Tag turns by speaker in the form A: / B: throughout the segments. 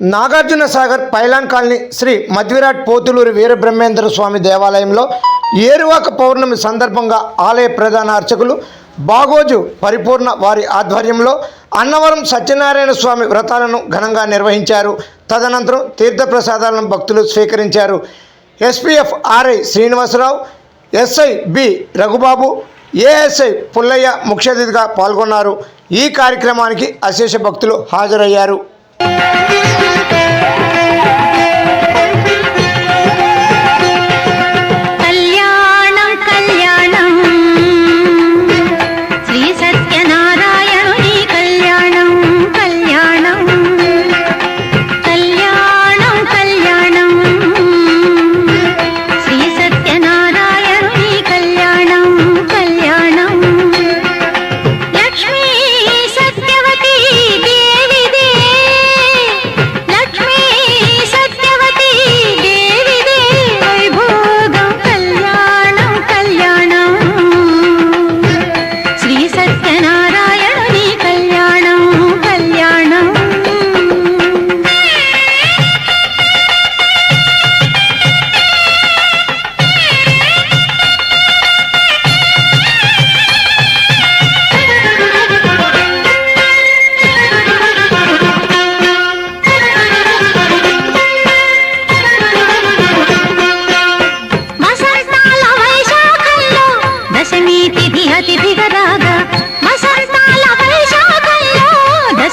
A: Nagarjuna Sagar pylon colony Shri Madhvirat Pothuluri Veerabrahmendra స్వామి దేవాలయంలో ఏరువాక పౌర్ణమి సందర్భంగా ఆలయ ప్రధాన అర్చకులు బాగోజు పరిపూర్ణ వారి ఆధ్వర్యంలో అన్నవరం సత్యనారాయణ స్వామి వ్రతాలను ఘనంగా నిర్వహించారు. తదనంతరం తీర్థప్రసాదాలను భక్తులు స్వీకరించారు. SPF RI Srinivasarao SI B Raghubabu ASI Pullaiah ముఖ్య అతిథిగా పాల్గొన్నారు. ఈ కార్యక్రమానికి అశేష భక్తులు హాజరయ్యారు.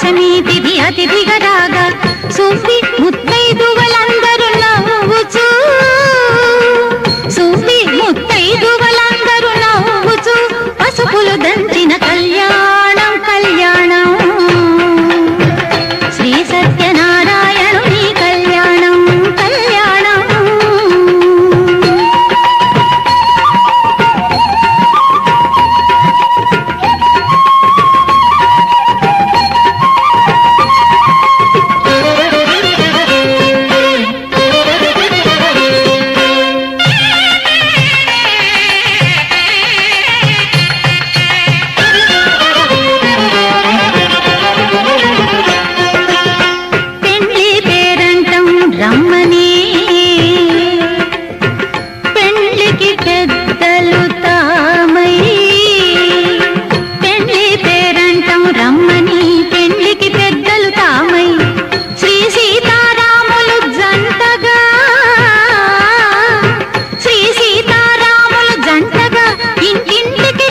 A: దశమి తిథి అతిథిగా రాగా సుబ్బి ముద్దు